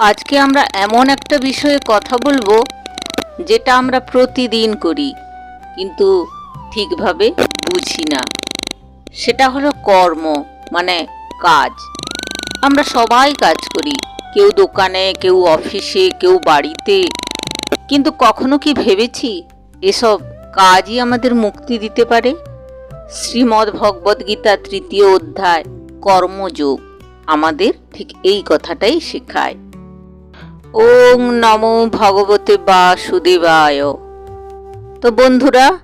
আজকে আমরা এমন একটা বিষয়ে কথা বলব যেটা আমরা প্রতিদিন করি, কিন্তু ঠিকভাবে বুঝি না। সেটা হলো কর্ম মানে কাজ। আমরা সবাই কাজ করি, কেউ দোকানে, কেউ অফিসে, কেউ বাড়িতে। কিন্তু কখনো কি ভেবেছি, এসব কাজই আমাদের মুক্তি দিতে পারে? শ্রীমদ্ ভগবদ্ গীতা তৃতীয় অধ্যায়, কর্মযোগ। আমাদের ঠিক এই কথাটাই শেখায়। ওং নমো ভগবতে বাসুদেবায়। তো বন্ধুরা,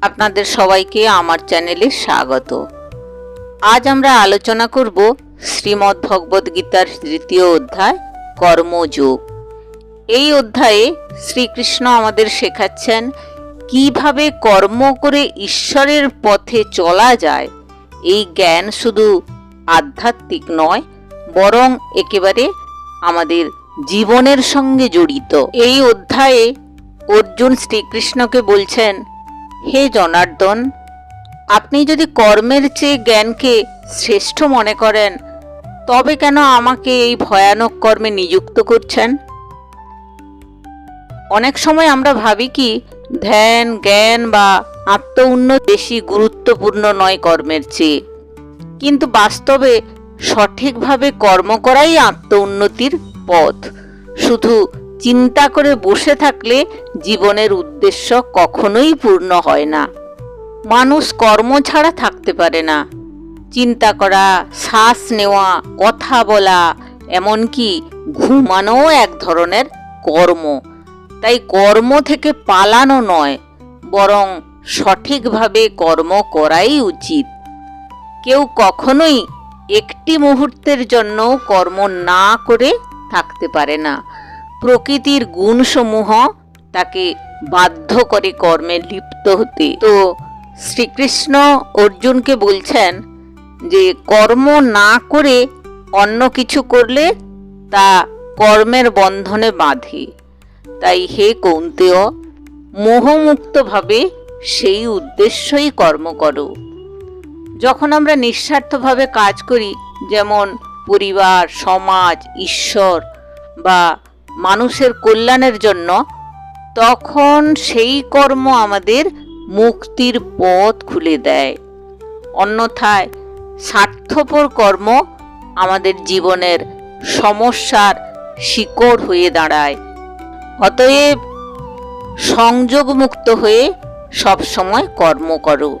আপনাদের সবাইকে আমার চ্যানেলে স্বাগত। আজ আমরা আলোচনা করব শ্রীমদ্ ভগবদ্ গীতার তৃতীয় অধ্যায়, কর্মযোগ। এই অধ্যায়ে শ্রীকৃষ্ণ আমাদের শেখাচ্ছেন, কীভাবে কর্ম করে ঈশ্বরের পথে চলা যায়। এই জ্ঞান শুধু আধ্যাত্মিক নয়, বরং একেবারে আমাদের জীবনের সঙ্গে জড়িত। এই অধ্যায়ে অর্জুন শ্রীকৃষ্ণকে বলছেন, হে জনার্দন, আপনি যদি কর্মের চেয়ে জ্ঞানকে শ্রেষ্ঠ মনে করেন, তবে কেন আমাকে এই ভয়ানক কর্মে নিযুক্ত করছেন? অনেক সময় আমরা ভাবি কি, ধ্যান, জ্ঞান বা আত্ম উন্নত বেশি গুরুত্বপূর্ণ নয় কর্মের চেয়ে। কিন্তু বাস্তবে সঠিকভাবে কর্ম করাই আত্ম উন্নতির পথ। শুধু চিন্তা করে বসে থাকলে জীবনের উদ্দেশ্য কখনোই পূর্ণ হয় না। মানুষ কর্ম ছাড়া থাকতে পারে না। চিন্তা করা, শ্বাস নেওয়া, কথা বলা, এমনকি ঘুমানোও এক ধরনের কর্ম। তাই কর্ম থেকে পালানো নয়, বরং সঠিকভাবে কর্ম করাই উচিত। কেউ কখনোই একটি মুহূর্তের জন্য কর্ম না করে থাকতে পারে না। প্রকৃতির গুণসমূহ তাকে বাধ্য করে কর্মে লিপ্ত হতে। তো শ্রীকৃষ্ণ অর্জুনকে বলছেন যে, কর্ম না করে অন্য কিছু করলে তা কর্মের বন্ধনে বাঁধে। তাই হে কৌন্তেয়, মোহমুক্তভাবে সেই উদ্দেশ্যই কর্ম করো। যখন আমরা নিঃস্বার্থভাবে কাজ করি, যেমন পরিবার, সমাজ, ঈশ্বর বা মানুষের কল্যাণের জন্য তখন সেই কর্ম আমাদের মুক্তির পথ খুলে দেয়। অন্যথায় স্বার্থপর কর্ম আমাদের জীবনের সমস্যার শিকড় হয়ে দাঁড়ায়। অতএব সংযোগমুক্ত হয়ে সবসময় কর্ম করো।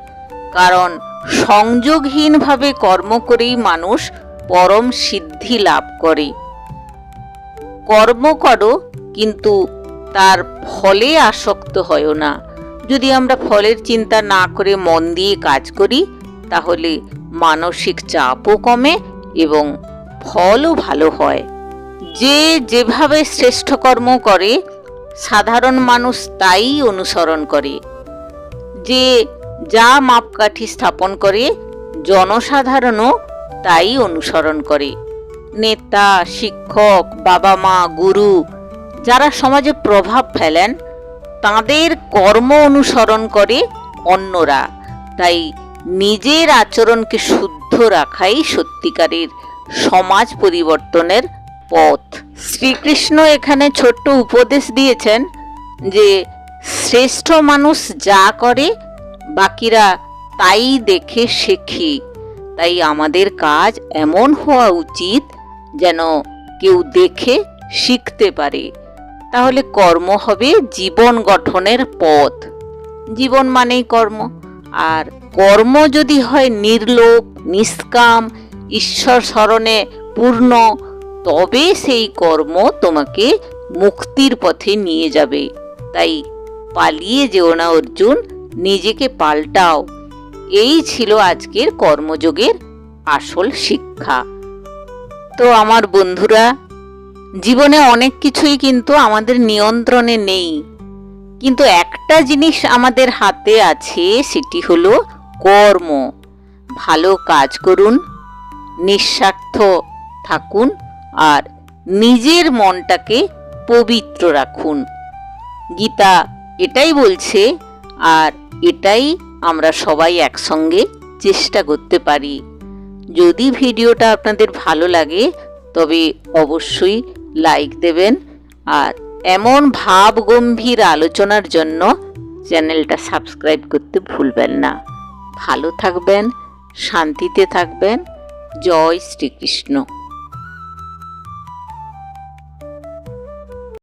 কারণ সংযোগহীনভাবে কর্ম করেই মানুষ পরম সিদ্ধি লাভ করে। কর্ম করো, কিন্তু তার ফলে আসক্ত হয় না। যদি আমরা ফলের চিন্তা না করে মন দিয়ে কাজ করি, তাহলে মানসিক চাপও কমে এবং ফলও ভালো হয়। যে যেভাবে শ্রেষ্ঠ কর্ম করে, সাধারণ মানুষ তাই অনুসরণ করে। যে যা মাপকাঠি স্থাপন করে, জনসাধারণও তাই অনুসরণ করে। নেতা, শিক্ষক বাবা মা গুরু যারা সমাজে প্রভাব ফেলেন, তাদের কর্ম অনুসরণ করে অন্যরা। তাই নিজের আচরণকে শুদ্ধ রাখাই সত্যিকারের সমাজ পরিবর্তনের পথ। শ্রীকৃষ্ণ এখানে ছোট্ট উপদেশ দিয়েছেন যে, শ্রেষ্ঠ মানুষ যা করে, বাকিরা তাই দেখে শেখে। তাই আমাদের কাজ এমন হওয়া উচিত যেন কেউ দেখে, শিখতে পারে। তাহলে কর্ম হবে জীবন গঠনের পথ। জীবন মানেই কর্ম। আর কর্ম যদি হয় নির্লোভ, নিষ্কাম, ঈশ্বর স্মরণে পূর্ণ, তবে সেই কর্ম তোমাকে মুক্তির পথে নিয়ে যাবে। তাই পালিয়ে যেও না অর্জুন, নিজেকে পাল্টাও। এই ছিল আজকের কর্মযোগের আসল শিক্ষা। তো আমার বন্ধুরা, জীবনে অনেক কিছুই কিন্তু আমাদের নিয়ন্ত্রণে নেই। কিন্তু একটা জিনিস আমাদের হাতে আছে, সেটি হলো কর্ম। ভালো কাজ করুন, নিঃস্বার্থ থাকুন, আর নিজের মনটাকে পবিত্র রাখুন। গীতা এটাই বলছে, আর এটাই আমরা সবাই একসঙ্গে চেষ্টা করতে পারি। যদি ভিডিওটা আপনাদের ভালো লাগে, তবে অবশ্যই লাইক দেবেন। আর এমন ভাব গম্ভীর আলোচনার জন্য চ্যানেলটা সাবস্ক্রাইব করতে ভুলবেন না। ভালো থাকবেন, শান্তিতে থাকবেন। জয় শ্রীকৃষ্ণ।